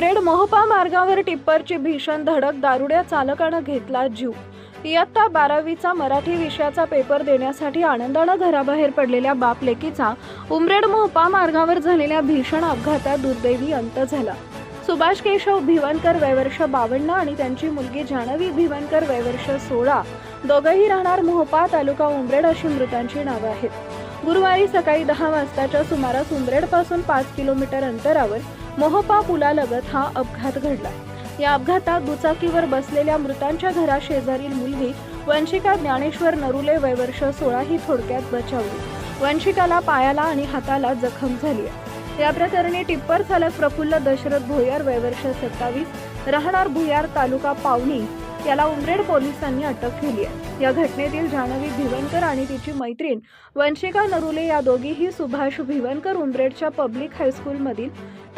उमरेड मोहपा मार्गावर टिप्परची भीषण धडक दारुड्या चालकानं घेतला जीव. इयत्ता बारावीचा मराठी विषयाचा पेपर देण्यासाठी आनंदानं घराबाहेर पडलेल्या बाप लेकीचा उमरेड मोहपा मार्गावर झालेल्या भीषण अपघातात दुर्दैवी अंत झाला. सुभाष केशव भिवनकर वयवर्ष बावन्न आणि त्यांची मुलगी जानवी भिवनकर वयवर्ष सोळा दोघंही राहणार मोहपा तालुका उमरेड अशी मृतांची नावं आहेत. गुरुवारी सकाळी दहा वाजताच्या सुमारास उमरेडपासून पाच किलोमीटर अंतरावर मोहपा पुलालगत हा अपघात घडला. या अपघातात दुचाकीवर बसलेल्या मृतांच्या घराशेजारील मुलगी वंशिका ज्ञानेश्वर नरुले वयवर्ष सोळा ही थोडक्यात बचावली. वंशिकाला पायाला आणि हाताला जखम झाली आहे. या प्रकरणी टिप्पर चालक प्रफुल्ल दशरथ भोयर वयवर्ष सत्तावीस राहणार भुयार तालुका पावणी याला उमरेड पोलिसांनी अटक केली आहे. या घटनेतील जान्हवी भिवनकर आणि तिची मैत्रीण वंशिका नरुले या दोघीही सुभाष भिवनकर उमरेडच्या पब्लिक हायस्कूलमधील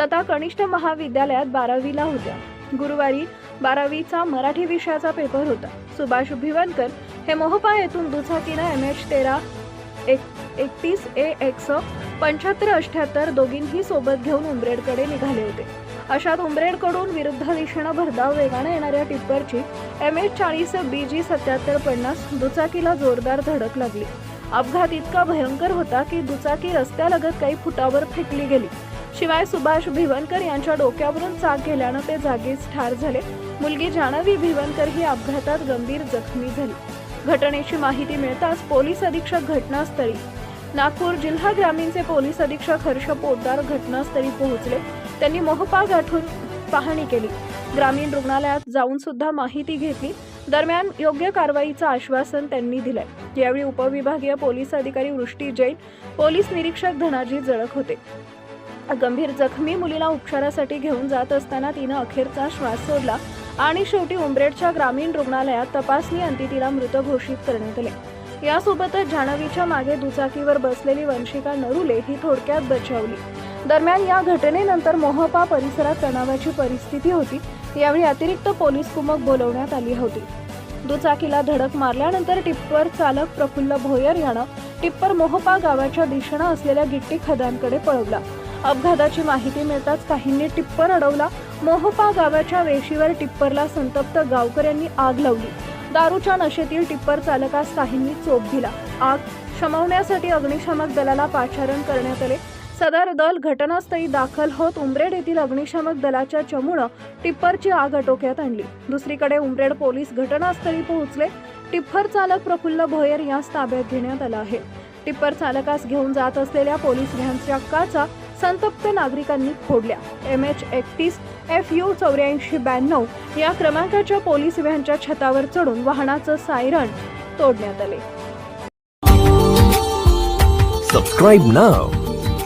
तथा कनिष्ठ महाविद्यालयात बारावीला होत्या. गुरुवारी बारावीचा मराठी विषयाचा पेपर होता. सुभाष भिवनकर हे मोहपा येथून दुचाकीनं एम एच तेरा एक एकतीस ए एक्स पंच्याहत्तर अठ्ठ्याहत्तर दोघींही सोबत घेऊन उमरेडकडे निघाले होते. अशात उमरेडकडून विरुद्ध दिशेनं भरधाव वेगाने येणाऱ्या टिप्परची एम एच चाळीस बी जी सत्याहत्तर पन्नास दुचाकीला जोरदार धडक लागली. अपघात इतका भयंकर होता की दुचाकी रस्त्यालगत काही फुटावर फेकली गेली. शिवाय सुभाष भिवनकर यांच्या डोक्यावरून चाक गेल्यानं ते जागीच ठार झाले. मुलगी जानवी भिवनकर ही अपघातात गंभीर जखमी झाली. घटनेची माहिती मिळताच पोलीस अधीक्षक घटनास्थळी नागपूर जिल्हा ग्रामीणचे पोलीस अधीक्षक हर्ष पोद्दार घटनास्थळी पोहोचले. त्यांनी मोहपा गाठून पाहणी केली. ग्रामीण रुग्णालयात जाऊन सुद्धा माहिती घेतली. दरम्यान योग्य कारवाईचं आश्वासन त्यांनी दिलंय. यावेळी उपविभागीय पोलीस अधिकारी वृष्टी जैन पोलीस निरीक्षक धनाजी जळक होते. गंभीर जखमी मुलीला उपचारासाठी घेऊन जात असताना तिनं अखेरचा श्वास सोडला आणि शेवटी उमरेडच्या ग्रामीण रुग्णालयात तपासणी अंती तिला मृत घोषित करण्यात आले. यासोबतच जान्हवीच्या मागे दुचाकीवर बसलेली वंशिका नरुले ही थोडक्यात बचावली. दरम्यान या घटनेनंतर मोहपा परिसरात तणावाची परिस्थिती होती. यावेळी अतिरिक्त पोलीस कुमक बोलवण्यात आली होती. दुचाकीला धडक मारल्यानंतर टिप्पर चालक प्रफुल्ल भोयर यानं टिप्पर मोहपा गावाच्या दिशेनं असलेल्या गिट्टी खदांकडे पळवला. अपघाताची माहिती मिळताच काहींनी टिप्पर अडवला. मोहपा गावाच्या वेशीवर टिप्परला संतप्त गावकऱ्यांनी आग लावली. दारूच्या नशेतील टिप्पर चालकास काहींनी चोप दिला. आग शमवण्यासाठी अग्निशामक दलाला पाचारण करण्यात आले. सदर दल घटनास्थळी दाखल होत उमरेड येथील अग्निशामक दलाच्या चमूनं टिप्परची आग आटोक्यात आणली. दुसरीकडे उमरेड पोलीस घटनास्थळी पोहोचले. टिप्पर चालक प्रफुल्ल भोयर यास ताब्यात घेण्यात आला आहे. टिप्पर चालकास घेऊन जात असलेल्या पोलीस व्हॅनच्या काचा संतप्त नागरिकांनी फोडल्या. एम एच एकतीस एफ यू चौऱ्याऐंशी ब्याण्णव या क्रमांकाच्या पोलीस व्हॅनच्या छतावर चढून वाहनाचं सायरन तोडण्यात आले. Subscribe now.